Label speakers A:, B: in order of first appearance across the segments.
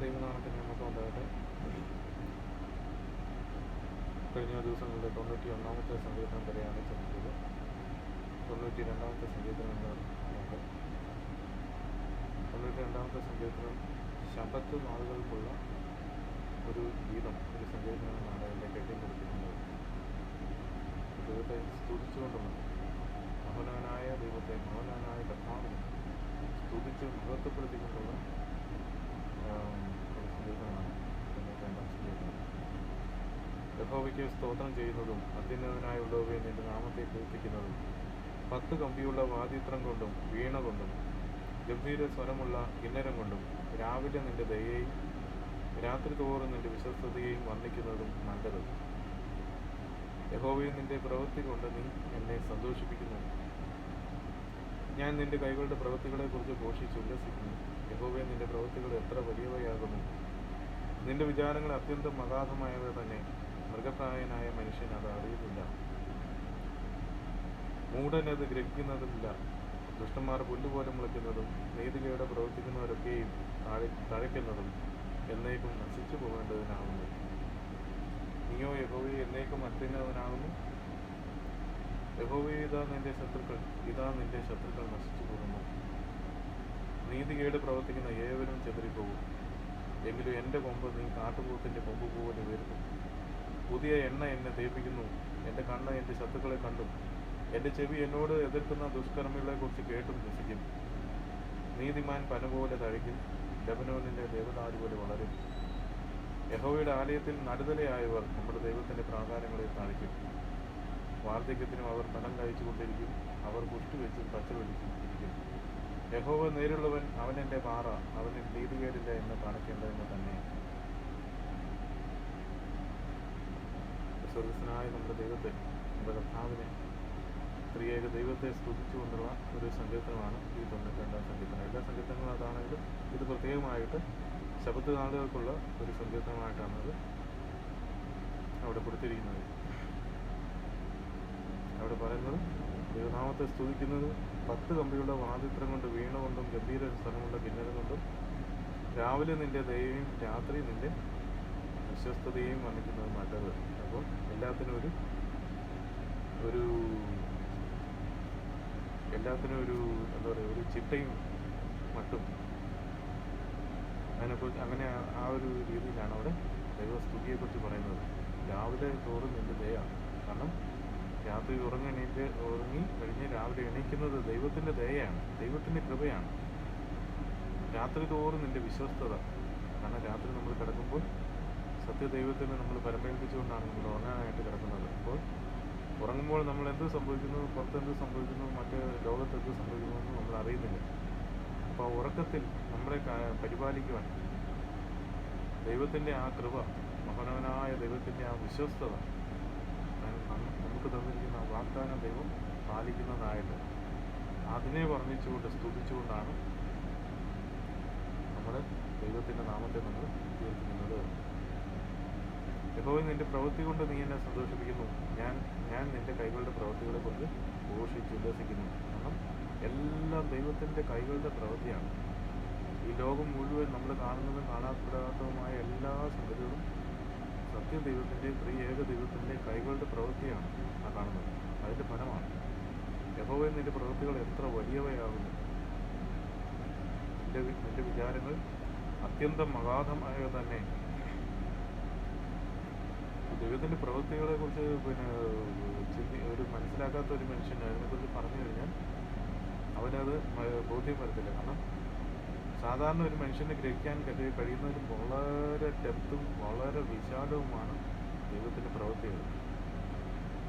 A: ദൈവനാമത്തിന് നമുക്ക് ഉണ്ടാകട്ടെ. കഴിഞ്ഞ ദിവസങ്ങളിൽ തൊണ്ണൂറ്റി ഒന്നാമത്തെ സംഗീതം വരെയാണ് ചെന്നത് തൊണ്ണൂറ്റി രണ്ടാമത്തെ സംഗീതം എന്ന് ഉണ്ട് തൊണ്ണൂറ്റി രണ്ടാമത്തെ സംഗീതം ശബത്ത് നാളുകൾക്കുള്ള ഒരു ഗീതം ഒരു സംഗീതമാണ് എന്റെ കെട്ടി കൊടുത്തിരിക്കുന്നത്. ദൈവത്തെ സ്തുതിച്ചുകൊണ്ടുള്ള മഹോനവനായ ദൈവത്തെ മഹോനവനായ കർത്താവിനെ സ്തുതിച്ച് മഹത്വപ്പെടുത്തിക്കൊണ്ടുള്ള ആം, ഒരു സങ്കീർത്തനമാണ് തൊണ്ണൂറ്റി രണ്ടാം സങ്കീർത്തനം യഹോവയ്ക്ക് സ്തോത്രം ചെയ്യുന്നതും അത്യുന്നതനായുള്ളവയെ നിന്റെ നാമത്തെ കീർത്തിക്കുന്നതും പത്ത് കമ്പിയുള്ള വാദിത്രം കൊണ്ടും വീണ കൊണ്ടും ഗംഭീര സ്വരമുള്ള കിന്നരം കൊണ്ടും രാവിലെ നിന്റെ ദയയെയും രാത്രി തോറും നിന്റെ വിശ്വസ്തതയെയും വർണിക്കുന്നതും നല്ലത്. യഹോവയെ നിന്റെ പ്രവൃത്തി കൊണ്ട് നീ എന്നെ സന്തോഷിപ്പിക്കുന്നു. ഞാൻ നിന്റെ കൈകളുടെ പ്രവൃത്തികളെക്കുറിച്ച് ഘോഷിച്ച് ഉല്ലസിക്കുന്നു യഹോവേ നിന്റെ പ്രവൃത്തികൾ എത്ര വലിയവയാകുന്നു. നിന്റെ വിചാരങ്ങൾ അത്യന്തം അഗാധമായവ തന്നെ. മൃഗപ്രായനായ മനുഷ്യൻ അത് അറിയുന്നില്ല. മൂടനത് ഗ്രഹിക്കുന്നതുമില്ല ദുഷ്ടന്മാർ പുല്ലുപോലെ മുളയ്ക്കുന്നതും നീതികയുടെ പ്രവർത്തിക്കുന്നവരൊക്കെയും താഴെ തഴയ്ക്കുന്നതും എന്നേക്കും നശിച്ചു പോകേണ്ടതിനാകുന്നു നീയോ യഹോവയെ എന്നേക്കും അത്യുന്നതനാകുന്നു. യഹോവയെ ഇതാ നിന്റെ ശത്രുക്കൾ. ഇതാ നിന്റെ ശത്രുക്കൾ നശിച്ചു പോകുന്നു. നീതികേട് പ്രവർത്തിക്കുന്ന ഏവരും ചെതറിപ്പോകും. എങ്കിലും എന്റെ കൊമ്പ് നീ കാട്ടുപോത്തിന്റെ കൊമ്പ് പോലെ വരുന്നു പുതിയ എണ്ണ എന്നെ തേപ്പിക്കുന്നു. എന്റെ കണ്ണ് എന്റെ ശത്രുക്കളെ കണ്ടു. എന്റെ ചെവി എന്നോട് എതിർക്കുന്ന ദുഷ്കർമ്മികളെക്കുറിച്ച് കേട്ടും രസിക്കും. നീതിമാൻ പന പോലെ തഴിക്കും ലബനോനിന്റെ ദേവദാരു പോലെ വളരും. യഹോവയുടെ ആലയത്തിൽ നടുതലയായവർ നമ്മുടെ ദൈവത്തിന്റെ പ്രാകാരങ്ങളെ താഴ്ക്കും വാർദ്ധക്യത്തിനും അവർ ഫലം കഴിച്ചുകൊണ്ടിരിക്കും. അവർ പുഷ്ടിവെച്ചും പച്ചവെടിച്ചും ഇരിക്കും. യഹോവ നേരുള്ളവൻ അവൻ എന്റെ പാറ അവന് നീതികേടില്ല എന്ന് കാണിക്കേണ്ടതെന്ന് തന്നെ. സ്വർഗസ്വനായ നമ്മുടെ ദൈവത്തെ നമ്മുടെ കർത്താവിനെ പ്രിയേക ദൈവത്തെ സ്തുതിച്ചുകൊണ്ടുള്ള ഒരു സങ്കീർത്തനമാണ് ഈ തൊണ്ണൂറ്റി രണ്ടാം സങ്കീർത്തനം. എല്ലാ സങ്കീർത്തനങ്ങളും അതാണെങ്കിലും ഇത് പ്രത്യേകമായിട്ട് ശബദ നാളുകൾക്കുള്ള ഒരു സങ്കീർത്തനമായിട്ടാണ് അത് അവിടെ കൊടുത്തിരിക്കുന്നത്. അവിടെ പറയുന്നത് ദൈവനാമത്തെ സ്തുതിക്കുന്നത് പത്ത് കമ്പിയുള്ള വാതിത്രം കൊണ്ട് വീണ കൊണ്ടും ഗംഭീര സ്ഥലമുള്ള കിന്നരം കൊണ്ടും രാവിലെ നിന്റെ ദയയും രാത്രി നിന്റെ വിശ്വസ്തതയും വന്നിക്കുന്നത് നല്ലത്. അപ്പോൾ എല്ലാത്തിനും ഒരു ഒരു എല്ലാത്തിനും ഒരു എന്താ പറയുക ഒരു ചിട്ടയും മട്ടും. അതിനെക്കുറിച്ച് അങ്ങനെ ആ- ഒരു രീതിയിലാണ് അവിടെ ദൈവസ്തുതിയെക്കുറിച്ച് പറയുന്നത്. രാവിലെ തോറും നിന്റെ ദയാണ് കാരണം രാത്രി ഉറങ്ങണീറ്റ് ഉറങ്ങി കഴിഞ്ഞ് രാവിലെ എണീക്കുന്നത് ദൈവത്തിന്റെ ദയയാണ് ദൈവത്തിന്റെ കൃപയാണ്. രാത്രി തോറും നിന്റെ വിശ്വസ്തത. കാരണം രാത്രി നമ്മൾ കിടക്കുമ്പോൾ സത്യദൈവത്തിന് നമ്മൾ പരമേൽപ്പിച്ചുകൊണ്ടാണ് നമ്മൾ ഉറങ്ങാനായിട്ട് കിടക്കുന്നത്. അപ്പോൾ ഉറങ്ങുമ്പോൾ നമ്മൾ എന്ത് സംഭവിക്കുന്നു പുറത്ത് എന്ത് സംഭവിക്കുന്നു മറ്റ് ലോകത്ത് എന്ത് സംഭവിക്കുന്നു എന്ന് നമ്മൾ അറിയുന്നില്ല. അപ്പോൾ ഉറക്കത്തിൽ നമ്മളെ പരിപാലിക്കുവാൻ ദൈവത്തിന്റെ ആ കൃപ മഹനവനായ ദൈവത്തിന്റെ ആ വിശ്വസ്തത നമുക്ക് തന്നിരിക്കുന്ന വാഗ്ദാനം ദൈവം പാലിക്കുന്നതായിട്ട് അതിനെ വർണിച്ചുകൊണ്ട് സ്തുതിച്ചുകൊണ്ടാണ് നമ്മൾ ദൈവത്തിന്റെ നാമത്തെ നമ്മൾ ഉയർത്തുന്നത്. യഹോവ നിന്റെ പ്രവൃത്തി കൊണ്ട് നീ എന്നെ സന്തോഷിപ്പിക്കുന്നു. ഞാൻ ഞാൻ നിന്റെ കൈകളുടെ പ്രവൃത്തികളെ കൊണ്ട് ഘോഷിച്ച് ഉല്ലസിക്കുന്നു. കാരണം എല്ലാം ദൈവത്തിന്റെ കൈകളുടെ പ്രവൃത്തിയാണ്. ഈ ലോകം മുഴുവൻ നമ്മൾ കാണുന്നതും കാണാപ്പെടാത്തതുമായ എല്ലാ സംഗതികളും സത്യ ദൈവത്തിന്റെ ഏക ദൈവത്തിന്റെ കൈകളുടെ പ്രവൃത്തിയാണ് ആ കാണുന്നത്. അതിന്റെ ഫലമാണ്. യഹോവയിൽ നിന്റെ പ്രവൃത്തികൾ എത്ര വലിയവയാകുന്നു. നിന്റെ വി- നിന്റെ വിചാരങ്ങൾ അത്യന്തം അഗാധമായ തന്നെ. ദൈവത്തിന്റെ പ്രവൃത്തികളെ കുറിച്ച് പിന്നെ ചിന്തി ഒരു മനസ്സിലാക്കാത്ത ഒരു മനുഷ്യൻ അതിനെക്കുറിച്ച് പറഞ്ഞു കഴിഞ്ഞാൽ അവനത് ബോധ്യം വരത്തില്ല കാരണം സാധാരണ ഒരു മനുഷ്യനെ ഗ്രഹിക്കാൻ കഴിയുന്ന കഴിയുന്നതിലും വളരെ ഡെപ്തും വളരെ വിശാലവുമാണ് ദൈവത്തിന്റെ പ്രവൃത്തികൾ.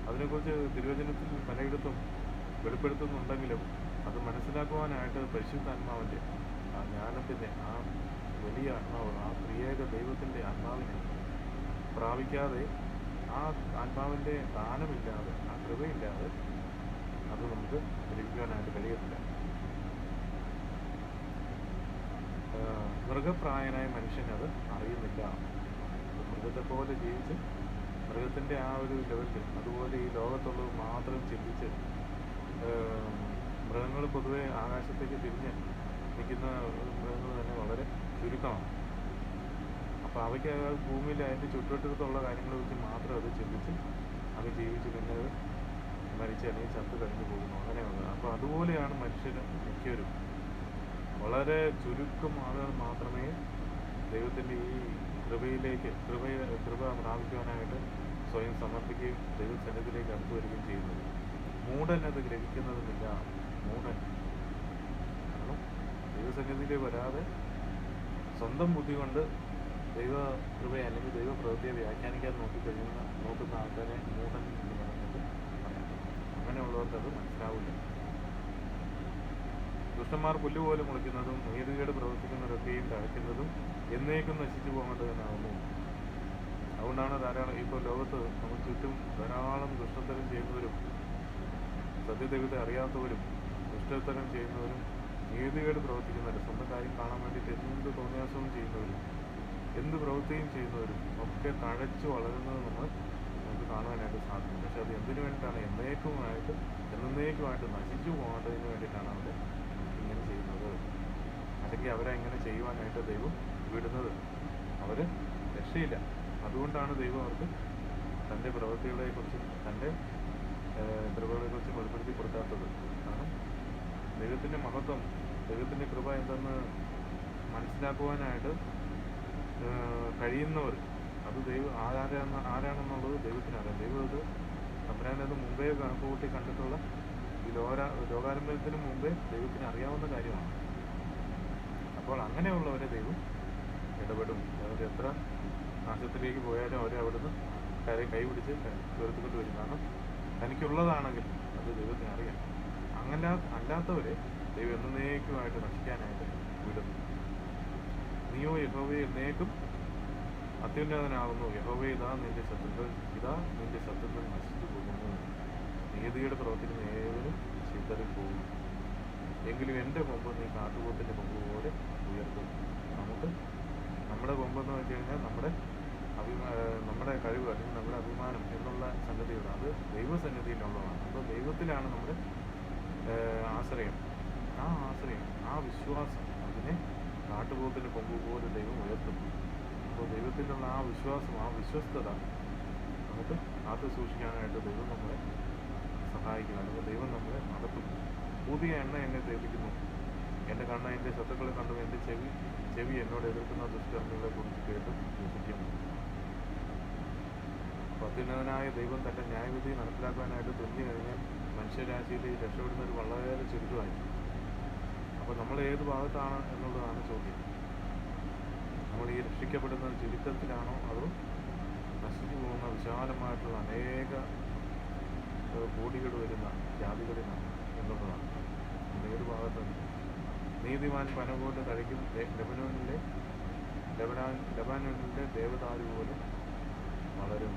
A: അതിനെക്കുറിച്ച് തിരുവചനത്തിൽ പലയിടത്തും വെളിപ്പെടുത്തുന്നുണ്ടെങ്കിലും അത് മനസ്സിലാക്കുവാനായിട്ട് പരിശുദ്ധാത്മാവിന്റെ ആ ജ്ഞാനത്തിന്റെ ആ വലിയ ആത്മാവ് ആ പ്രിയേക ദൈവത്തിന്റെ ആത്മാവിനെ പ്രാപിക്കാതെ ആ ആത്മാവിന്റെ ദാനമില്ലാതെ ആ കൃപയില്ലാതെ അത് നമുക്ക് ഗ്രഹിക്കാനായിട്ട് കഴിയത്തില്ല. മൃഗപ്രായനായ മനുഷ്യൻ അത് അറിയുന്നില്ല. മൃഗത്തെ പോലെ ജീവിച്ച് മൃഗത്തിന്റെ ആ ഒരു ലെവലിൽ അതുപോലെ ഈ ലോകത്തുള്ളത് മാത്രം ചിന്തിച്ച് മൃഗങ്ങൾ പൊതുവെ ആകാശത്തേക്ക് തിരിഞ്ഞ് നിൽക്കുന്ന മൃഗങ്ങൾ തന്നെ വളരെ ചുരുക്കമാണ്. അപ്പോൾ അവയ്ക്ക് ഭൂമിയിൽ അതിന്റെ ചുറ്റുവട്ടത്തുള്ള കാര്യങ്ങളെ വെച്ച് മാത്രം അത് ചിന്തിച്ച് അത് ജീവിച്ച് പിന്നെ മരിച്ച് അല്ലെങ്കിൽ ചത്ത് കഴിഞ്ഞു പോകുന്നു. അങ്ങനെയുള്ളത് അപ്പോൾ അതുപോലെയാണ് മനുഷ്യർ മിക്കവരും. വളരെ ചുരുക്കം ആളുകൾ മാത്രമേ ദൈവത്തിന്റെ ഈ കൃപയിലേക്ക് കൃപ കൃപ പ്രാപിക്കുവാനായിട്ട് സ്വയം സമർപ്പിക്കുകയും ദൈവസന്നിധിയിലേക്ക് അടുത്തു വരികയും ചെയ്യുന്നത്. മൂടൻ അത് ഗ്രഹിക്കുന്നതുമില്ല. മൂടൻ കാരണം ദൈവസന്നിധിയിൽ വരാതെ സ്വന്തം ബുദ്ധി കൊണ്ട് ദൈവ കൃപയെ അല്ലെങ്കിൽ ദൈവ പ്രവൃത്തിയെ വ്യാഖ്യാനിക്കാൻ നോക്കി കഴിയുന്ന നോക്കുന്ന ആൾക്കാരെ മൂടൻ എന്ന് പറയുന്നത് പറയാം അങ്ങനെയുള്ളവർക്ക് അത് മനസ്സിലാവില്ല. ദുഷ്ടന്മാർ പുല്ലുപോലെ മുളയ്ക്കുന്നതും നീതികേട് പ്രവർത്തിക്കുന്നവരൊക്കെയും തഴയ്ക്കുന്നതും എന്നേക്കും നശിച്ചു പോകേണ്ടതിനാകുന്നു അതുകൊണ്ടാണ് ധാരാളം ഇപ്പോൾ ലോകത്ത് നമുക്ക് ചുറ്റും ധാരാളം ദുഷ്ടത്തരം ചെയ്യുന്നവരും സത്യദൈവത്തെ അറിയാത്തവരും ദുഷ്ടത്തരം ചെയ്യുന്നവരും നീതികേട് പ്രവർത്തിക്കുന്നവരും സ്വന്തം കാര്യം കാണാൻ വേണ്ടിയിട്ട് എന്ത് തോന്നിയാസവും ചെയ്യുന്നവരും എന്ത് പ്രവൃത്തിയും ചെയ്യുന്നവരും ഒക്കെ തഴച്ചു വളരുന്നത് നമ്മൾ നമുക്ക് കാണുവാനായിട്ട് സാധിക്കും. പക്ഷെ അത് എന്തിനു വേണ്ടിയിട്ടാണ് എന്നേക്കുമായിട്ട് എന്നേക്കുമായിട്ട് നശിച്ചു പോകേണ്ടതിന് വേണ്ടിയിട്ടാണ് അവിടെ അല്ലെങ്കിൽ അവരെ അങ്ങനെ ചെയ്യുവാനായിട്ട് ദൈവം വിടുന്നത്. അവർ രക്ഷയില്ല. അതുകൊണ്ടാണ് ദൈവം അവർക്ക് തന്റെ പ്രവൃത്തികളെക്കുറിച്ചും തന്റെ കുറിച്ച് വെളിപ്പെടുത്തി കൊടുക്കാത്തത്. കാരണം ദൈവത്തിന്റെ മഹത്വം ദൈവത്തിന്റെ കൃപ എന്തെന്ന് മനസ്സിലാക്കുവാനായിട്ട് കഴിയുന്നവർ അത് ദൈവം ആരാണെന്ന ആരാണെന്നുള്ളത് ദൈവത്തിനറിയാം. ദൈവം അത് തമ്പുരാനത് മുമ്പേ കണക്കുകൂട്ടി കണ്ടിട്ടുള്ള ഈ ലോക ലോകാരംഭത്തിന് മുമ്പേ ദൈവത്തിന് അറിയാവുന്ന കാര്യമാണ്. അപ്പോൾ അങ്ങനെയുള്ളവരെ ദൈവം ഇടപെടും. അവർ എത്ര നാശത്തിലേക്ക് പോയാലും അവരെ അവിടുന്ന് കര കൈപിടിച്ച് ഉയർത്തിക്കൊണ്ട് വരും. കാരണം തനിക്കുള്ളതാണെങ്കിൽ അത് ദൈവത്തിന് അറിയാം. അങ്ങനെ അല്ലാത്തവരെ ദൈവം എന്നേക്കുമായിട്ട് നശിക്കാനായിട്ട് വിടുന്നു നീയോ യഹോവയെ എന്നേക്കും അത്യുന്നതനാകുന്നു. യഹോവ ഇതാ നിന്റെ ശത്രുക്കൾ. ഇതാ നിന്റെ ശത്രുക്കൾ നശിച്ചു പോകുന്നു നീതിയുടെ പ്രവർത്തിക്കുന്ന ഏവരും ചിതറിപ്പോകും. എങ്കിലും എന്റെ കൊമ്പ് നീ കാട്ടുപോത്തിന്റെ കൊമ്പ് പോലെ ഉയർത്തും. നമുക്ക് നമ്മുടെ കൊമ്പെന്ന് വെച്ച് കഴിഞ്ഞാൽ നമ്മുടെ അഭിമാ നമ്മുടെ കഴിവ് അല്ലെങ്കിൽ നമ്മുടെ അഭിമാനം എന്നുള്ള സംഗതിയുണ്ട് അത് ദൈവസന്നിധിയിലുള്ളതാണ്. അപ്പോൾ ദൈവത്തിലാണ് നമ്മുടെ ആശ്രയം. ആ ആശ്രയം ആ വിശ്വാസം അതിനെ കാട്ടുപോത്തിന്റെ കൊമ്പ് പോലെ ദൈവം ഉയർത്തും. അപ്പോൾ ദൈവത്തിലുള്ള ആ വിശ്വാസം ആ വിശ്വസ്തത നമുക്ക് കാത്തു സൂക്ഷിക്കാനായിട്ട് ദൈവം നമ്മളെ സഹായിക്കും. അല്ലെങ്കിൽ ദൈവം നമ്മളെ നടത്തും. പുതിയ എണ്ണ എന്നെ സേവിക്കുന്നു. എന്റെ കണ്ണ് എന്റെ ശത്രുക്കളെ കണ്ടു എന്റെ ചെവി ചെവി എന്നോട് എതിർക്കുന്ന ദുഷ്കർമ്മികളെ കുറിച്ച് കേട്ടും വിശ്വസിക്കും പത്യുന്നതനായ ദൈവം തന്റെ ന്യായവിധി നടപ്പിലാക്കാനായിട്ട് തുന്നി കഴിഞ്ഞാൽ രക്ഷപ്പെടുന്ന രക്ഷപ്പെടുന്നവർ വളരെ ചുരുക്കമായി അപ്പോൾ നമ്മൾ ഏത് ഭാഗത്താണ് എന്നുള്ളതാണ് ചോദ്യം. നമ്മൾ ഈ രക്ഷിക്കപ്പെടുന്ന ചുരുക്കത്തിലാണോ അതോ നശിച്ചു പോകുന്ന വിശാലമായിട്ടുള്ള അനേക കോടികൾ വരുന്ന ജാതികളിലാണ് എന്നുള്ളതാണ്. ഏത് ഭാഗത്താണ് നീതിമാൻ പന പോലെ തഴയ്ക്കും ലബനോനിലെ ലെബനോനിലെ ലെബനാൻ ദേവദാരു പോലെ വളരും.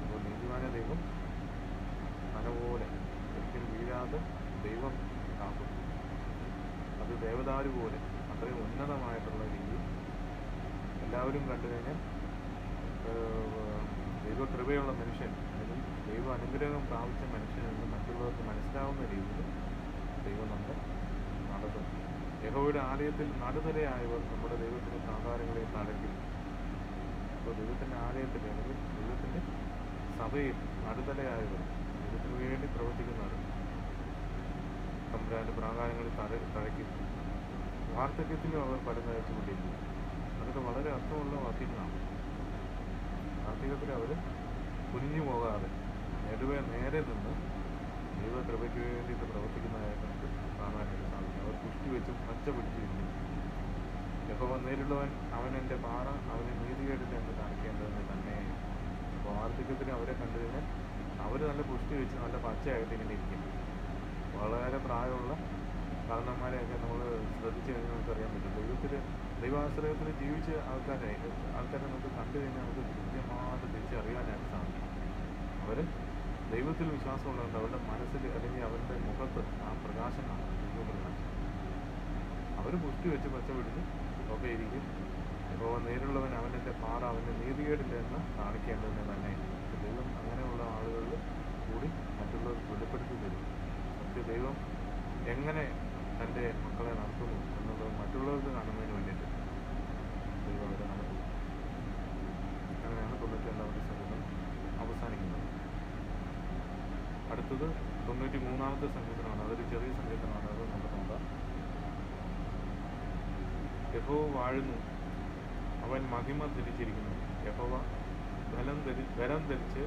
A: അപ്പോൾ നീതിമാനെ ദൈവം പന പോലെ ഒരിക്കലും വീഴാതെ ദൈവം കാക്കും. അത് ദേവദാരു പോലെ അത്രയും ഉന്നതമായിട്ടുള്ള രീതി എല്ലാവരും കണ്ടു കഴിഞ്ഞാൽ ദൈവകൃപയുള്ള ദൈവ കൃപയുള്ള മനുഷ്യൻ അല്ലെങ്കിൽ ദൈവ അനുഗ്രഹം പ്രാപിച്ച മനുഷ്യൻ എന്ന് മറ്റുള്ളവർക്ക് മനസ്സിലാവുന്ന രീതിയിൽ ദൈവം നമ്മളെ നടത്തും യഹോയുടെ ആലയത്തിൽ നടുതലയായവർ നമ്മുടെ ദൈവത്തിന്റെ സാധാരണങ്ങളെ തടയ്ക്കും അപ്പോൾ ദൈവത്തിന്റെ ആലയത്തിൽ അല്ലെങ്കിൽ ദൈവത്തിന്റെ സഭയിൽ നടുതലയായവർ ദൈവത്തിന് വേണ്ടി പ്രവർത്തിക്കുന്നവർ തമ്പുരാന്റെ പ്രാകാരങ്ങളിൽ തഴ തഴയ്ക്കും വാർദ്ധക്യത്തിലും അവർ പരം നയിച്ചുകൊണ്ടിരിക്കും അതൊക്കെ വളരെ അർത്ഥമുള്ള വാക്യങ്ങളാണ്. വാർദ്ധക്യത്തിൽ അവർ കുനിഞ്ഞു പോകാതെ നെടുവെ നേരെ നിന്ന് ദൈവകൃപയ്ക്ക് വേണ്ടിയിട്ട് പ്രവർത്തിക്കുന്നതായിട്ട് നമുക്ക് കാണാനായിട്ട് സാധിക്കും. അവർ പുഷ്ടി വെച്ചും പച്ച പിടിച്ചിരിക്കുന്നു. യഹോവ നേരിടുവൻ അവൻ എന്റെ പാറ അവനെ നീതികേടില്ല എന്ന് കാണിക്കേണ്ടതെന്ന് തന്നെ അപ്പോൾ വാർദ്ധക്യത്തിന് അവരെ കണ്ടു കഴിഞ്ഞാൽ അവർ നല്ല പുഷ്ടി വെച്ച് നല്ല പച്ചയായിട്ട് ഇങ്ങനെ ഇരിക്കും വളരെ പ്രായമുള്ള കാരണന്മാരെയൊക്കെ നമ്മൾ ശ്രദ്ധിച്ചു കഴിഞ്ഞാൽ നമുക്ക് അറിയാൻ പറ്റും. ദൈവത്തിൽ ദൈവാശ്രയത്തിൽ ജീവിച്ച ആൾക്കാരായിട്ട് ആൾക്കാരെ നമുക്ക് കണ്ടു കഴിഞ്ഞാൽ നമുക്ക് കൃത്യമായിട്ട് തിരിച്ചറിയാനായിട്ട് സാധിക്കും. അവർ ദൈവത്തിൽ വിശ്വാസം ഉള്ളവർക്ക് അവരുടെ മനസ്സിൽ അല്ലെങ്കിൽ അവരുടെ മുഖത്ത് ആ പ്രകാശം കാണാം അവർ പുഷ്ടി വെച്ച് പച്ചപിടിച്ച് ഒക്കെ ഇരിക്കും ഇപ്പോൾ നേരിടുള്ളവൻ അവന്റെ പാറ അവന്റെ നീതികേടില്ലെന്ന് കാണിക്കേണ്ടതിന് തന്നെ ദൈവം അങ്ങനെയുള്ള ആളുകളിൽ കൂടി മറ്റുള്ളവർ വെളിപ്പെടുത്തി തരും. സത്യ ദൈവം എങ്ങനെ തന്റെ മക്കളെ നടത്തുന്നു എന്നുള്ളത് മറ്റുള്ളവർക്ക് കാണുന്നതിന് വേണ്ടിയിട്ട് ദൈവം അവരെ നടത്തുന്നു. അങ്ങനെയാണ് തൊണ്ണൂറ്റി രണ്ടാമത്തെ അടുത്തത് തൊണ്ണൂറ്റി മൂന്നാമത്തെ സങ്കീർത്തനമാണ് അതൊരു ചെറിയ സങ്കീർത്തനമാണ് അത് നോക്കാം. യഹോവ വാഴുന്നു. അവൻ മഹിമ ധരിച്ചിരിക്കുന്നു. യഹോവ ബലം ധരി ബലം ധരിച്ച്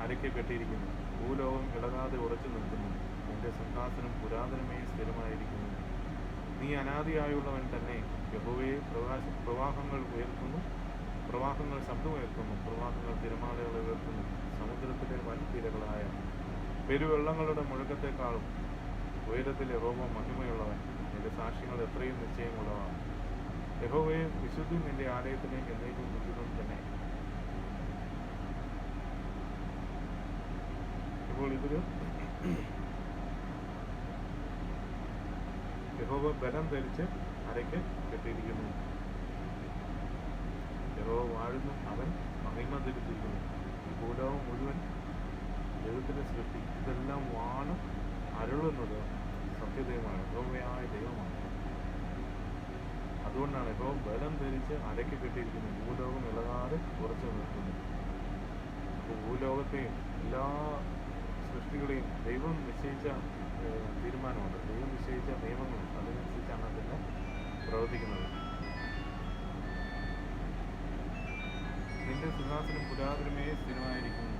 A: അരയ്ക്ക് കെട്ടിയിരിക്കുന്നു. ഭൂലോകം ഇളകാതെ ഉറച്ചു നിൽക്കുന്നു. നിന്റെ സിംഹാസനം പുരാതനമേ സ്ഥിരമായിരിക്കുന്നു. നീ അനാദിയായുള്ളവൻ തന്നെ. യഹോവയെ പ്രകാശ പ്രവാഹങ്ങൾ ഉയർത്തുന്നു. പ്രവാഹങ്ങൾ ശബ്ദമുയർത്തുന്നു. പ്രവാഹങ്ങൾ തിരമാലകളെ ഉയർത്തുന്നു. സമുദ്രത്തിലെ വൻതിരകളായ പെരുവെള്ളങ്ങളുടെ മുഴക്കത്തെക്കാളും ഉയരത്തിലെ റോമ മഹിമയുള്ളവൻ. നിന്റെ സാക്ഷ്യങ്ങൾ എത്രയും നിശ്ചയമുള്ളവ. യഹോവയെ വിശുദ്ധി നിന്റെ ആലയത്തിലേക്ക് എന്നേക്കും വിശുദ്ധം തന്നെ. ഇപ്പോൾ ഇതൊരു യഹോവ ബലം ധരിച്ച് അരയ്ക്ക് കെട്ടിയിരിക്കുന്നു. യഹോവ വാഴുന്നു അവൻ മഹിമ ധരിച്ചിരിക്കുന്നു. ഈ ഭൂലോകം മുഴുവൻ ദൈവത്തിന്റെ സൃഷ്ടി. ഇതെല്ലാം വാണ് അരുളുന്നത്. സത്യദൈവമാണ്. യഹോവയായ ദൈവമാണ്. അതുകൊണ്ടാണ് ഇപ്പോൾ ബലം ധരിച്ച് അരയ്ക്ക് കെട്ടിയിരിക്കുന്നത് ഭൂലോകം ഇളകാതെ ഉറച്ചു നിൽക്കുന്നത്. അപ്പോൾ ഭൂലോകത്തെയും എല്ലാ സൃഷ്ടികളെയും ദൈവം നിശ്ചയിച്ച തീരുമാനമുണ്ട് ദൈവം നിശ്ചയിച്ച നിയമങ്ങളുണ്ട് അതിനനുസരിച്ചാണ് അതിനെ പ്രവർത്തിക്കുന്നത്. നിന്റെ സിംഹാസനം പുരാതനമേ സ്ഥിരമായിരിക്കുന്നു.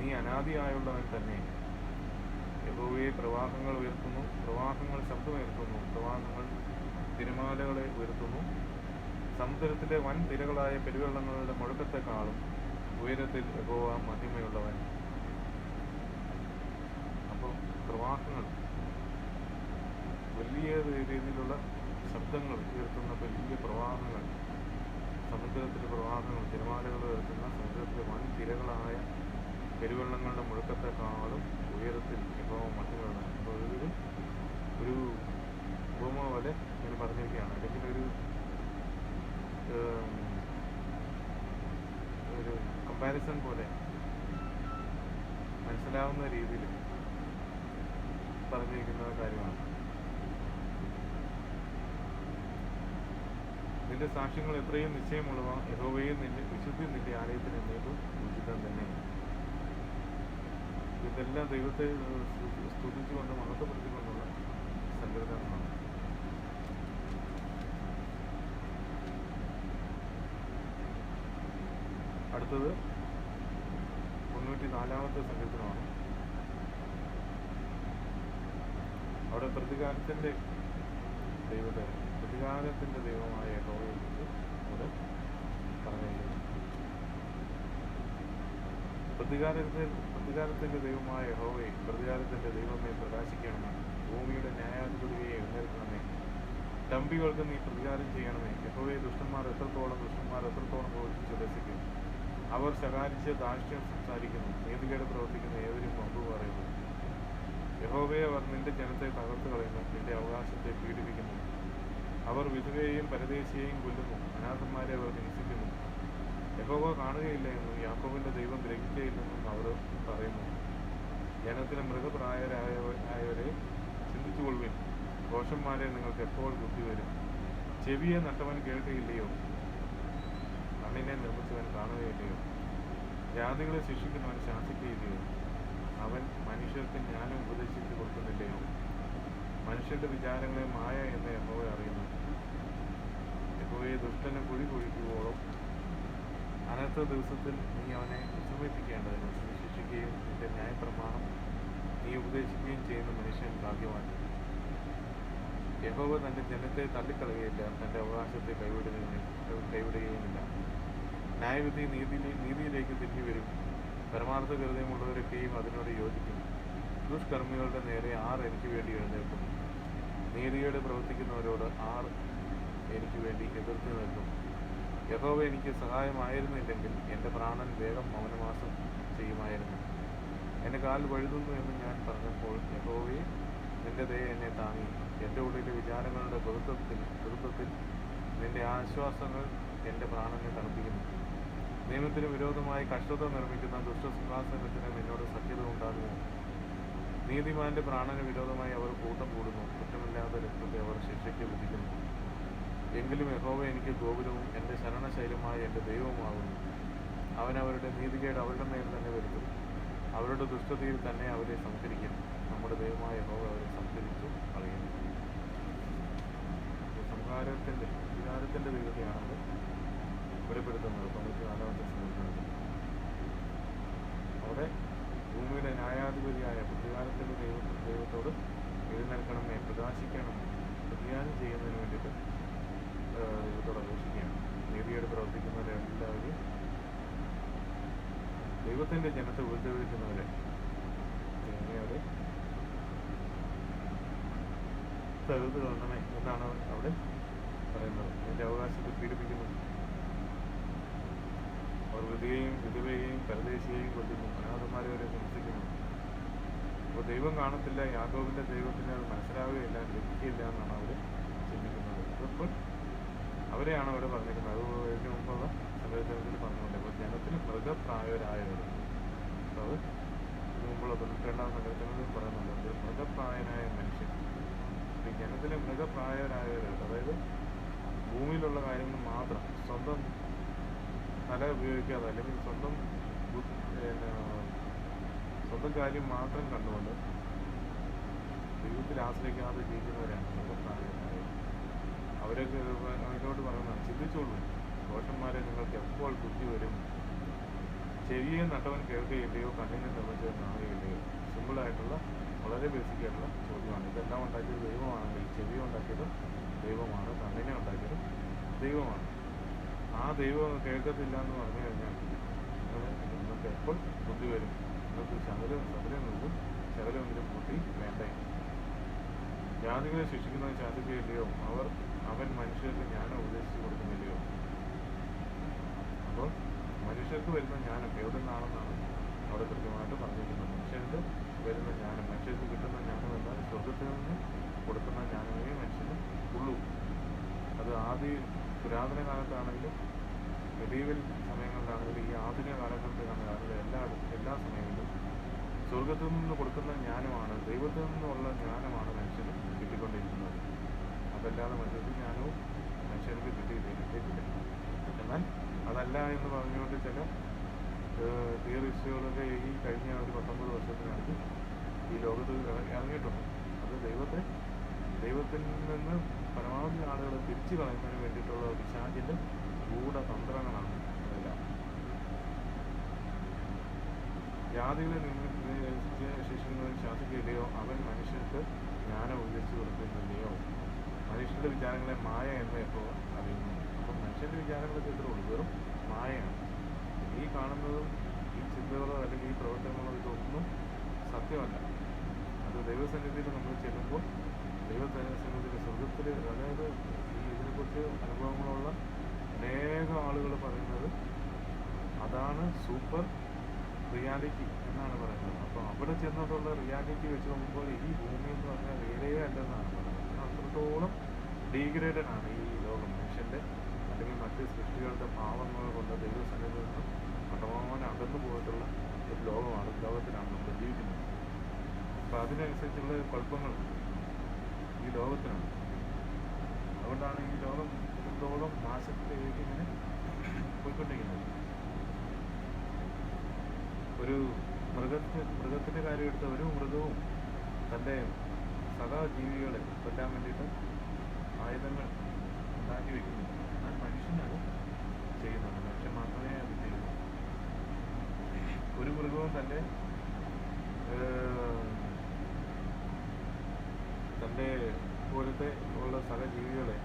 A: നീ അനാദിയായുള്ളവൻ തന്നെ. യഹോവയെ പ്രവാഹങ്ങൾ ഉയർത്തുന്നു. പ്രവാഹങ്ങൾ ശബ്ദമുയർത്തുന്നു. പ്രവാഹങ്ങൾ തിരമാലകളെ ഉയർത്തുന്നു. സമുദ്രത്തിലെ വൻ തിരകളായ പെരുവെള്ളങ്ങളുടെ മുഴക്കത്തെക്കാളും ഉയരത്തിൽ യഹോവ മഹിമയുള്ളവൻ. അപ്പോൾ പ്രവാഹങ്ങൾ വലിയ രീതിയിലുള്ള ശബ്ദങ്ങൾ ഉയർത്തുന്ന വലിയ പ്രവാഹങ്ങൾ സമുദ്രത്തിലെ പ്രവാഹങ്ങൾ തിരമാലകൾ ഉയർത്തുന്ന സമുദ്രത്തിലെ വൻ തിരകളായ പെരുവെള്ളങ്ങളുടെ മുഴക്കത്തെക്കാളും ഉയരത്തിൽ യഹോവ മഹിമയുള്ളവൻ അപ്പോൾ ഇതൊരു ഒരു ഉപമ പോലെ ഞാൻ പറഞ്ഞിരിക്കുകയാണ്. അല്ലെങ്കിൽ ഒരു ഒരു കമ്പാരിസൺ പോലെ മനസ്സിലാവുന്ന രീതിയിൽ പറഞ്ഞിരിക്കുന്ന കാര്യമാണ്. നിന്റെ സാക്ഷ്യങ്ങൾ എത്രയും നിശ്ചയമുള്ളവ യഹോവയും നിന്റെ വിശുദ്ധി നിന്റെ ആലയത്തിന് എന്നേക്കും ഉചിതം തന്നെ. ഇതെല്ലാം ദൈവത്തെ സ്തുതിച്ചുകൊണ്ട് മഹത്വപ്പെടുത്തിക്കൊണ്ടുള്ള സങ്കീർത്തനങ്ങളാണ് അടുത്തത് മുന്നൂറ്റി നാലാമത്തെ സങ്കീർത്തനമാണ് അവിടെ പ്രതികാരത്തിന്റെ ദൈവത്തെ പ്രതികാരത്തിന്റെ ദൈവമായ യഹോവയെ കുറിച്ച് അവിടെ പറഞ്ഞിരിക്കുന്നു. പ്രതികാരത്തെ പ്രതികാരത്തിന്റെ ദൈവമായ യഹോവയെ പ്രതികാരത്തിന്റെ ദൈവമേ പ്രകാശിക്കണമേ. ഭൂമിയുടെ ന്യായാധിപതിയെ എഴുന്നേൽക്കണമേ. തമ്പികൾക്ക് നീ പ്രതികാരം ചെയ്യണമേ. യഹോവയെ ദുഷ്ടന്മാർ എത്രത്തോളം ദുഷ്ടന്മാർ എത്രത്തോളം പ്രവർത്തിച്ച് രസിക്കും. അവർ ശകാരിച്ച് ദാഷ്ട്യം സംസാരിക്കുന്നു. നീതികേട് പ്രവർത്തിക്കുന്ന ഏവരും പങ്കു പറയുന്നു. യഹോവയെ അവർ നിന്റെ ജനത്തെ തകർത്ത് കളയുന്നു. നിന്റെ അവകാശത്തെ പീഡിപ്പിക്കുന്നു. അവർ വിധവയെയും പരദേശിയെയും കൊല്ലുന്നു. അനാഥന്മാരെ അവർ ഹിംസിക്കുന്നു. യഹോവ കാണുകയില്ല എന്നും യാക്കോബിന്റെ ദൈവം ഗ്രഹിക്കുകയില്ലെന്നും അവർ പറയുന്നു. ജനത്തിന് മൃഗപ്രായരായവരെ ചിന്തിച്ചുകൊള്ളുവിൻ. ദോഷന്മാരെ നിങ്ങൾക്ക് എപ്പോൾ ബുദ്ധി വരും ചെവിയെ നട്ടവൻ കേൾക്കുകയില്ലയോ കണ്ണിനെ നിർമ്മിച്ചവൻ കാണുകയില്ലയോ? ജാതികളെ ശിക്ഷിക്കുന്നവൻ ശാസിക്കുകയില്ലയോ അവൻ മനുഷ്യർക്ക് ജ്ഞാനം ഉപദേശിച്ചു കൊടുക്കുന്നില്ലയോ? മനുഷ്യരുടെ വിചാരങ്ങളെ മായ എന്ന് യഹോവ അറിയുന്നു. യഹോവയെ ദുഷ്ടനെ കുഴി കുഴിക്കുവോളം അനർത്ഥ ദിവസത്തിൽ നീ അവനെ വിഷമിപ്പിക്കേണ്ടതിന് നീ ശിക്ഷിക്കുകയും നിന്റെ ന്യായപ്രമാണം നീ ഉപദേശിക്കുകയും ചെയ്യുന്ന മനുഷ്യൻ ഭാഗ്യവാൻ. യഹോവ തന്റെ ജനത്തെ തള്ളിക്കളയുകയില്ല. തന്റെ അവകാശത്തെ കൈവിടുകയും കൈവിടുകയുമില്ല. ന്യായവിധി നീതി നീതിയിലേക്ക് തിരിഞ്ഞു വരും. പരമാർത്ഥ ഹൃദയമുള്ളവരൊക്കെയും അതിനോട് യോജിക്കും. ദുഷ്കർമ്മികളുടെ നേരെ ആർ എനിക്ക് വേണ്ടി എഴുന്നേൽക്കും. നീതിയോടെ പ്രവർത്തിക്കുന്നവരോട് ആർ എനിക്ക് വേണ്ടി എതിർത്ത് നിൽക്കും. യഹോവ എനിക്ക് സഹായമായിരുന്നില്ലെങ്കിൽ എന്റെ പ്രാണൻ വേഗം മൗനമാസം ചെയ്യുമായിരുന്നു. എന്റെ കാൽ വഴുതുന്നു എന്ന് ഞാൻ പറഞ്ഞപ്പോൾ യഹോവയെ നിന്റെ ദയ എന്നെ താങ്ങി. എന്റെ ഉള്ളിലെ വിചാരങ്ങളുടെ വൃത്തത്തിൽ ഗുരുത്വത്തിൽ നിന്റെ ആശ്വാസങ്ങൾ എന്റെ പ്രാണനെ തണുപ്പിക്കുന്നു. നിയമത്തിന് വിരോധമായി കഷ്ടത നിർമ്മിക്കുന്ന ദുഷ്ടസിംഹാസനത്തിന് നിന്നോട് സഖ്യത ഉണ്ടാകുമോ നീതിമാന്റെ പ്രാണന് വിരോധമായി അവർ കൂട്ടം കൂടുന്നു. കുറ്റമില്ലാത്ത രക്തത്തെ അവർ ശിക്ഷയ്ക്ക് വിധിക്കുന്നു. എങ്കിലും യഹോവ എനിക്ക് ഗോപുരവും എന്റെ ശരണശൈലമായ എന്റെ ദൈവവുമാകുന്നു. അവൻ അവരുടെ നീതികേട് അവരുടെ മേൽ തന്നെ വരുത്തും. അവരുടെ ദുഷ്ടതയിൽ തന്നെ അവരെ സംഹരിക്കും. നമ്മുടെ ദൈവമായ യഹോവ അവരെ സംഹരിച്ചു കളയുന്നു. സംഹാരത്തിന്റെ വികാരത്തിന്റെ ദൈവതയാണ് വെളിപ്പെടുത്തുന്നത് തൊണ്ണൂറ്റി നാലാമത്തെ അവിടെ ഭൂമിയുടെ ന്യായാധിപതിയായ പ്രതികാരത്തിന്റെ ദൈവ ദൈവത്തോട് എഴുന്നേൽക്കണമേ പ്രകാശിക്കണമേ പ്രതികാരം ചെയ്യുന്നതിന് വേണ്ടിയിട്ട് ദൈവത്തോട് അപേക്ഷിക്കുകയാണ് നീതിയോട് പ്രവർത്തിക്കുന്നവരെ എല്ലാവരെയും ദൈവത്തിന്റെ ജനത്തെ ഉപദ്രവിക്കുന്നവരെ അവരെ തകർത്ത് കളണമേ എന്നാണ് അവിടെ പറയുന്നത്. എന്റെ അവകാശത്തെ പീഡിപ്പിക്കുന്നു. അവർ വിധയെയും വിധവയെയും പരദേശിയെയും കൊല്ലുന്നു. അനാഥന്മാരെ വരെ ഹിംസിക്കുന്നു അപ്പോൾ ദൈവം കാണത്തില്ല യാദവിന്റെ ദൈവത്തിന് അത് മനസ്സിലാവുകയില്ല ലഭിക്കുകയില്ല എന്നാണ് അവർ ചിന്തിക്കുന്നത്. അപ്പോൾ അവരെയാണ് അവിടെ പറഞ്ഞിരിക്കുന്നത്. അത് മുമ്പുള്ള സംഘത്തിൽ പറഞ്ഞുകൊണ്ട് അപ്പോൾ ജനത്തിന് മൃഗപ്രായരായവർ അപ്പോൾ അത് ഇതിന് മുമ്പുള്ള തൊണ്ണൂറ്റി രണ്ടാം സംഘത്തിൽ പറയുന്നുണ്ട് മൃഗപ്രായനായ മനുഷ്യൻ. ജനത്തിലെ മൃഗപ്രായരായവരുണ്ട് അതായത് ഭൂമിയിലുള്ള കാര്യങ്ങൾ മാത്രം സ്വന്തം തല ഉപയോഗിക്കാതെ അല്ലെങ്കിൽ സ്വന്തം സ്വന്തം കാര്യം മാത്രം കണ്ടുകൊണ്ട് ദൈവത്തിൽ ആശ്രയിക്കാതെ ജീവിക്കുന്നവരാണ് മൃഗപ്രായരായവർ അവരൊക്കെ അവരോട് പറയുന്നതാണ് ചിന്തിച്ചോളൂ. ദോഷന്മാരെ നിങ്ങൾക്ക് എപ്പോൾ ബുദ്ധി വരും? ചെവിയെ നട്ടവൻ കേൾക്കുകയില്ലയോ? കണ്ണിനെ നിർമ്മിച്ചവൻ കാണുകയില്ലയോ? സിമ്പിളായിട്ടുള്ള വളരെ ബേസിക് ആയിട്ടുള്ള ചോദ്യമാണ്. ഇതെല്ലാം ഉണ്ടാക്കിയത് ദൈവമാണെങ്കിൽ ചെവിയെ ഉണ്ടാക്കിയത് ദൈവമാണ് കണ്ണിനെ ഉണ്ടാക്കിയത് ദൈവമാണ്. ആ ദൈവം കേൾക്കത്തില്ല എന്ന് പറഞ്ഞു കഴിഞ്ഞാൽ നിങ്ങൾ നിങ്ങൾക്ക് എപ്പോൾ ബുദ്ധി വരും? നിങ്ങൾക്ക് ശകലം ശകലം നിന്നും ശകലമെങ്കിലും ബുദ്ധി വേണ്ടേ? ജാതികളെ ശിക്ഷിക്കുന്നത് ശാസിക്കുകയില്ലയോ? അവർ അവൻ മനുഷ്യർക്ക് ജ്ഞാനം ഉപദേശിച്ചു കൊടുക്കുന്നില്ലയോ? അപ്പോൾ മനുഷ്യർക്ക് വരുന്ന ജ്ഞാനം എവിടെ നിന്നാണെന്നാണ് അവിടെ കൃത്യമായിട്ട് പറഞ്ഞിരിക്കുന്നത്. മനുഷ്യർക്ക് വരുന്ന ജ്ഞാനം മനുഷ്യർക്ക് കിട്ടുന്ന ജ്ഞാനം എന്നാൽ സ്വർഗത്തിൽ നിന്ന് കൊടുക്കുന്ന ജ്ഞാനമേ മനുഷ്യന് ഉള്ളൂ. അത് ആദ്യ പുരാതന കാലത്താണെങ്കിലും മെഡീവൽ സമയങ്ങളിലാണെങ്കിലും ഈ ആധുനിക കാലഘട്ടത്തിലാണെങ്കിലും എല്ലാ എല്ലാ സമയങ്ങളിലും സ്വർഗത്തിൽ നിന്ന് കൊടുക്കുന്ന ജ്ഞാനമാണ് ദൈവത്തിൽ നിന്നുള്ള ജ്ഞാനമാണ് മനുഷ്യന് കിട്ടിക്കൊണ്ടിരിക്കുന്നത്. അതല്ലാതെ മറ്റൊരു ജ്ഞാനവും മനുഷ്യർക്ക് കിട്ടിയിട്ടില്ല. എന്നാൽ അതല്ല എന്ന് പറഞ്ഞുകൊണ്ട് ചില തിയറിസ്റ്റുകളൊക്കെ ഈ കഴിഞ്ഞ ഒരു പത്തൊമ്പത് വർഷത്തിനകത്ത് ഈ ലോകത്ത് ഇറ- ഇറങ്ങിയിട്ടുണ്ട്. അത് ദൈവത്തെ ദൈവത്തിൽ നിന്ന് പരമാവധി ആളുകളെ തിരിച്ചു കളയുന്നതിന് വേണ്ടിയിട്ടുള്ള ഒരു പിശാചിന്റെ ഗൂഢതന്ത്രങ്ങളാണ് അതെല്ലാം ജാതികളെ ശിഷ്യങ്ങളിൽ ശാസിക്കുകയില്ലയോ? അവൻ മനുഷ്യർക്ക് ജ്ഞാനം ഉയർച്ചു കൊടുക്കുന്നില്ലയോ മനുഷ്യരുടെ വിചാരങ്ങളെ മായ എന്ന് എപ്പോൾ അറിയുന്നു. അപ്പം മനുഷ്യന്റെ വിചാരങ്ങളൊക്കെ ഇത്രേ ഉള്ളൂ. വെറും മായയാണ്. ഈ കാണുന്നതും ഈ ചിന്തകളോ അല്ലെങ്കിൽ ഈ പ്രവർത്തനങ്ങളോ ഇതൊന്നും സത്യമല്ല. അത് ദൈവസന്നിധിയിൽ നമ്മൾ ചെല്ലുമ്പോൾ ദൈവസന്നിധിയിൽ സ്വർഗത്തിൽ അതായത് ഈ ഇതിനെക്കുറിച്ച് അനുഭവങ്ങളുള്ള അനേകം ആളുകൾ പറയുന്നത് അതാണ് സൂപ്പർ റിയാലിറ്റി എന്നാണ് പറയുന്നത്. അപ്പോൾ അവിടെ ചെന്നിട്ടുള്ള റിയാലിറ്റി വെച്ച് നോക്കുമ്പോൾ ഈ ഭൂമി എന്ന് പറഞ്ഞാൽ വേറെയേ അല്ലെന്നാണ്. അത്രത്തോളം ഡീഗ്രേഡഡ് ആണ് ഈ ലോകം? മനുഷ്യന്റെ അല്ലെങ്കിൽ മറ്റ് സൃഷ്ടികളുടെ പാവങ്ങൾ കൊണ്ട് ദൈവസന്നിധിയിൽ നിന്ന് കടമാൻ അകന്നു പോയിട്ടുള്ള ഒരു ലോകമാണ് ലോകത്തിലാണ് നമ്മൾ ജീവിക്കുന്നത്. അപ്പൊ അതിനനുസരിച്ചുള്ള കുഴപ്പങ്ങൾ ഈ ലോകത്തിനുണ്ട്. അതുകൊണ്ടാണ് ഈ ലോകം എത്രത്തോളം നാശത്തിലേക്ക് ഇങ്ങനെ പോയിക്കൊണ്ടിരിക്കുന്നത്. ഒരു മൃഗത്തിന് മൃഗത്തിന്റെ കാര്യം എടുത്ത ഒരു മൃഗവും തന്റെ സഹജീവികളെ കൊല്ലാൻ വേണ്ടിയിട്ട് ആയുധങ്ങൾ ഉണ്ടാക്കി വെക്കുന്നു. എന്നാൽ മനുഷ്യനത് ചെയ്യുന്നുണ്ട് മനുഷ്യൻ മാത്രമേ അത് ചെയ്യുന്നു. ഒരു മൃഗവും തന്റെ തന്റെ പോലത്തെ ഉള്ള സഹജീവികളെ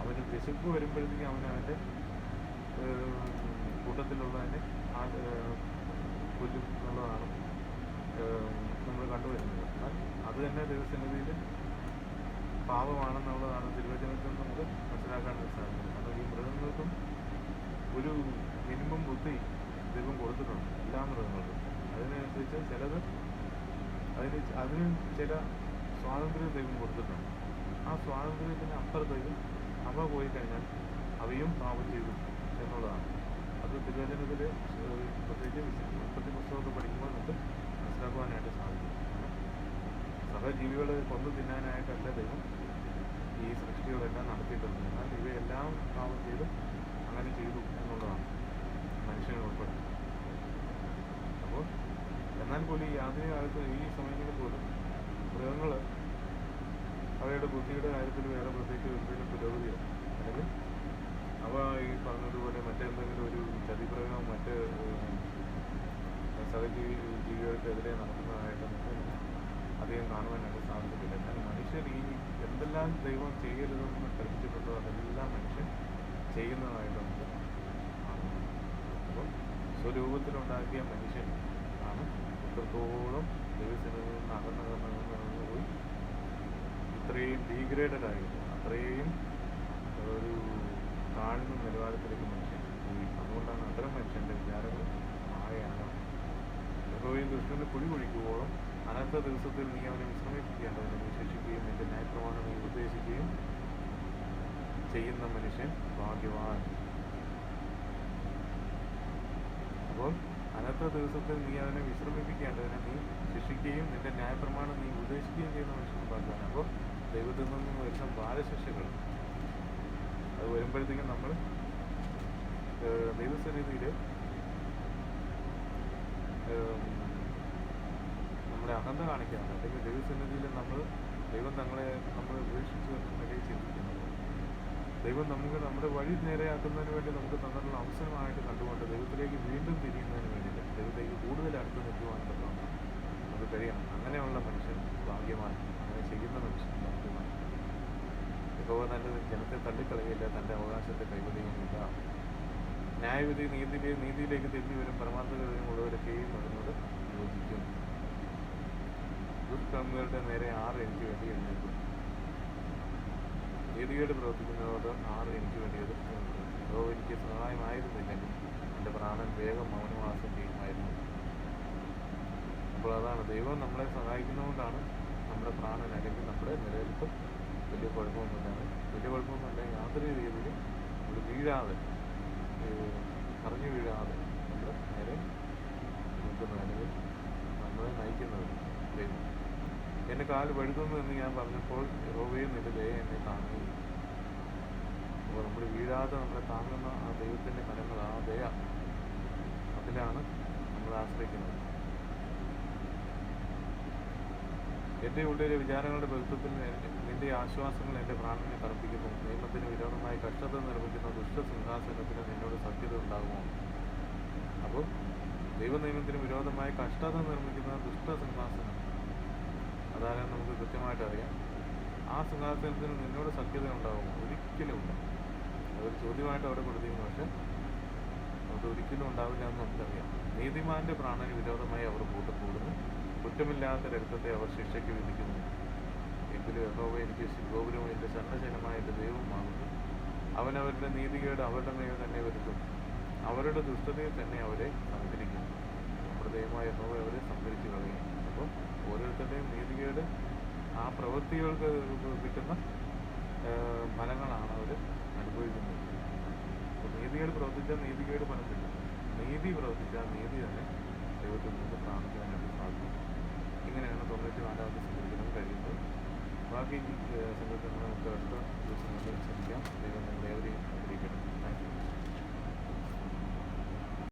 A: അവന് വിശപ്പ് വരുമ്പോഴത്തേക്കും അവൻ അവന്റെ കൂട്ടത്തിലുള്ളതിനെ ആ ഏഹ്, കൊല്ലും എന്നുള്ളതാണ് നമ്മൾ കണ്ടുവരുന്നത് എന്നാൽ അത് തന്നെ ദൈവസന്നിധിയിൽ പാപമാണെന്നുള്ളതാണ് തിരുവചനത്തിൽ നമുക്ക് മനസ്സിലാക്കാൻ സാധിക്കുന്നത് കാരണം ഈ മൃഗങ്ങൾക്കും ഒരു മിനിമം ബുദ്ധി ദൈവം കൊടുത്തിട്ടുണ്ട് എല്ലാ മൃഗങ്ങൾക്കും. അതിനനുസരിച്ച് ചിലത് അതിന് അതിന് ചില സ്വാതന്ത്ര്യം ദൈവം കൊടുത്തിട്ടുണ്ട്. ആ സ്വാതന്ത്ര്യത്തിന് അപ്പുറത്തേക്ക് അവ പോയി കഴിഞ്ഞാൽ അവയും പാപം ചെയ്തു എന്നുള്ളതാണ്. അത് തിരുവചനത്തിൽ പ്രത്യേകിച്ച് മുപ്പത്തി പുസ്തകമൊക്കെ പഠിക്കുമ്പോൾ നമുക്ക് മനസ്സിലാക്കുവാനായിട്ട് സാധിക്കും. സഹജീവികൾ കൊന്നു തിന്നാനായിട്ടല്ല ദൈവം ഈ സൃഷ്ടികളെല്ലാം നടത്തിയിട്ടുണ്ട്. എന്നാൽ ഇവയെല്ലാം പാവം ചെയ്ത് അങ്ങനെ ചെയ്തു എന്നുള്ളതാണ് മനുഷ്യനെ ഉൾപ്പെടെ അപ്പോൾ എന്നാൽ പോലും ഈ ആധുനിക കാലത്ത് ഈ സമയങ്ങളിൽ പോലും മൃഗങ്ങൾ അവയുടെ ബുദ്ധിയുടെ കാര്യത്തിൽ വേറെ പ്രത്യേകിച്ച് എന്തെങ്കിലും പുരോഗതിയോ അല്ലെങ്കിൽ അവ ഈ പറഞ്ഞതുപോലെ മറ്റെന്തെങ്കിലും ഒരു ചതിപ്രയോഗം മറ്റ് സഹജീവി ജീവികൾക്കെതിരെ നമുക്ക് അധികം കാണുവാനായിട്ട് സാധിക്കത്തില്ല. എന്നാൽ മനുഷ്യർ ഈ എന്തെല്ലാം ദൈവം ചെയ്യരുതെന്ന് കൽപ്പിച്ചിട്ടുണ്ടോ അതെല്ലാം മനുഷ്യൻ ചെയ്യുന്നതായിട്ട് നമുക്ക് അപ്പം സ്വരൂപത്തിലുണ്ടാക്കിയ മനുഷ്യൻ ആണ് എത്രത്തോളം ദൈവത്തിൽ നിന്ന് അകന്ന് അകന്ന് പോയി ഇത്രയും ഡീഗ്രേഡഡ് ആയിരുന്നു അത്രയും ഒരു താഴ്ന്ന നിലവാരത്തിലേക്ക് മനുഷ്യൻ പോയി. അതുകൊണ്ടാണ് അത്തരം മനുഷ്യന്റെ വിചാരങ്ങൾ ആയാണ് ഹൃദയം ദുഷ്ടന് കുഴി കുഴിക്കുവോളം അനന്ത ദിവസത്തിൽ നീ അവനെ വിശ്രമിപ്പിക്കേണ്ടതിനെ വിശേഷിക്കുകയും നിന്റെ ന്യായപ്രമാണം നീ ഉപദേശിക്കുകയും ചെയ്യുന്ന മനുഷ്യൻ ഭാഗ്യവാൻ. അപ്പോൾ അനന്ത ദിവസത്തിൽ നീ അവനെ വിശ്രമിപ്പിക്കേണ്ടതിനെ നീ ശിക്ഷിക്കുകയും നിന്റെ ന്യായപ്രമാണം നീ ഉപദേശിക്കുകയും ചെയ്യുന്ന മനുഷ്യൻ ഭാഗ്യവാൻ. അപ്പോൾ ദൈവത്തിൽ നിന്നും വരുന്ന ബാലശിക്ഷകൾ. അത് വരുമ്പോഴത്തേക്കും നമ്മൾ ദൈവസന്നിധിയിൽ നമ്മളെ അഹന്ത കാണിക്കുകയാണ് അല്ലെങ്കിൽ ദൈവസന്നിധിയിൽ നമ്മൾ ദൈവം തങ്ങളെ നമ്മൾ ഉപേക്ഷിച്ചു നിലയിൽ ചിന്തിക്കുന്നത്. ദൈവം നമുക്ക് നമ്മുടെ വഴി നേരെയാക്കുന്നതിന് വേണ്ടി നമുക്ക് തന്നിട്ടുള്ള അവസരമായിട്ട് കണ്ടുകൊണ്ട് ദൈവത്തിലേക്ക് വീണ്ടും തിരിയുന്നതിന് വേണ്ടിയിട്ട് ദൈവത്തേക്ക് കൂടുതൽ അടുത്ത് നിൽക്കുവാൻ അത് നമുക്ക് കഴിയണം. അങ്ങനെയുള്ള മനുഷ്യൻ ഭാഗ്യമാണ് അങ്ങനെ ചെയ്യുന്ന മനുഷ്യൻ ഭാഗ്യവാൻ. ഇപ്പോൾ തന്റെ ജനത്തെ തള്ളിക്കളയില്ല തന്റെ അവകാശത്തെ കൈവരികയുമില്ല ന്യായവിധി നീതിയിലെ നീതിയിലേക്ക് തിരിഞ്ഞു വരും പരമാർത്ഥ ഉള്ളവരൊക്കെയും അതിനോട് യോജിക്കും. ദുഷ്കർമ്മികളുടെ നേരെ ആറ് എനിക്ക് വേണ്ടി എഴുന്നേൽക്കും. നീതികേട് പ്രവർത്തിക്കുന്നവരോട് ആറ് എനിക്ക് വേണ്ടി എതിർക്കുന്നുണ്ട് അതോ എനിക്ക് സഹായമായിരുന്നില്ലെങ്കിൽ എന്റെ പ്രാണൻ വേഗം മൗനവാസം ചെയ്യുമായിരുന്നു. അപ്പോൾ അതാണ്. ദൈവം നമ്മളെ സഹായിക്കുന്നതുകൊണ്ടാണ് നമ്മുടെ പ്രാണൻ അല്ലെങ്കിൽ നമ്മുടെ നിലനിൽപ്പ് വലിയ കുഴപ്പമൊന്നുമില്ലാണ് വലിയ കുഴപ്പമൊന്നുമില്ല. യാതൊരു രീതിയിലും നമ്മൾ വീഴാതെ പറഞ്ഞു വീഴാതെ നമ്മൾ നേരെ നിൽക്കുന്നത് അല്ലെങ്കിൽ നമ്മളെ നയിക്കുന്നത് ദൈവം എന്റെ കാൽ വഴുതുന്നു എന്ന് ഞാൻ പറഞ്ഞപ്പോൾ യഹോവയും നിന്റെ ദയ എന്നെ കാണുകയും നമ്മൾ വീഴാതെ നമ്മളെ താങ്ങുന്ന ആ ദൈവത്തിന്റെ കരങ്ങൾ ആ ദയ അതിലാണ് നമ്മൾ ആശ്രയിക്കുന്നത്. എന്റെ ഉള്ളിലെ വിചാരങ്ങളുടെ ബന്ധത്തിൽ നിന്റെ ആശ്വാസങ്ങൾ എന്റെ പ്രാണനെ തറപ്പിക്കുന്നു നിയമത്തിന് വിരോധമായി കഷ്ടത നിർമ്മിക്കുന്ന ദുഷ്ടസിംഹാസനത്തിന് നിന്നോട് സത്യത ഉണ്ടാകുമോ? അപ്പോൾ ദൈവനിയമത്തിന് വിരോധമായി കഷ്ടത നിർമ്മിക്കുന്ന ദുഷ്ടസിംഹാസനം അതായത് നമുക്ക് കൃത്യമായിട്ട് അറിയാം. ആ സിംഹാസനത്തിന് നിന്നോട് സഖ്യത ഉണ്ടാകുമോ ഒരിക്കലും ഇല്ല. അതൊരു ചോദ്യമായിട്ട് അവിടെ കൊടുത്തിരുന്നു. പക്ഷെ അത് ഒരിക്കലും ഉണ്ടാവില്ല എന്ന് നമുക്കറിയാം. നീതിമാന്റെ പ്രാണന് വിരോധമായി അവർ കൂട്ടക്കൂടുന്നു കുറ്റമില്ലാത്ത രക്തത്തെ അവർ ശിക്ഷയ്ക്ക് വിധിക്കുന്നു. എങ്കിലും യഹോവ എനിക്ക് ഗോപുരവും എന്റെ ചരണജനമായ എന്റെ ദൈവമാകുന്നു അവനവരുടെ നീതികേട് അവരുടെ മേൽ തന്നെ വരുത്തും. അവരുടെ ദുഷ്ടതയെ തന്നെ അവരെ സംഹരിക്കുന്നു നമ്മുടെ ദൈവമായ യഹോവ അവരെ സംഹരിച്ചു കളയും. അപ്പോൾ ഓരോരുത്തരുടെയും നീതികേട് ആ പ്രവൃത്തികൾക്ക് കിട്ടുന്ന ഫലങ്ങളാണ് അവർ അനുഭവിക്കുന്നത്. അപ്പോൾ നീതികേട് പ്രവർത്തിച്ചാൽ നീതികേട് ഫലം കിട്ടും നീതി പ്രവർത്തിച്ചാൽ നീതി തന്നെ ദൈവത്തിൽ നിന്ന് പ്രാപിക്കാനായിട്ട് സാധിക്കും. ഇങ്ങനെയാണ് തൊണ്ണൂറ്റി നാലാമത്തെ സംഘടനം കഴിയുന്നത്. ബാക്കി സങ്കല്പങ്ങൾ നമുക്ക് അടുത്ത ദിവസങ്ങളിൽ ശ്രമിക്കാം ദൈവം നിങ്ങളെ ഏവരെയും അനുഗ്രഹിക്കട്ടെ.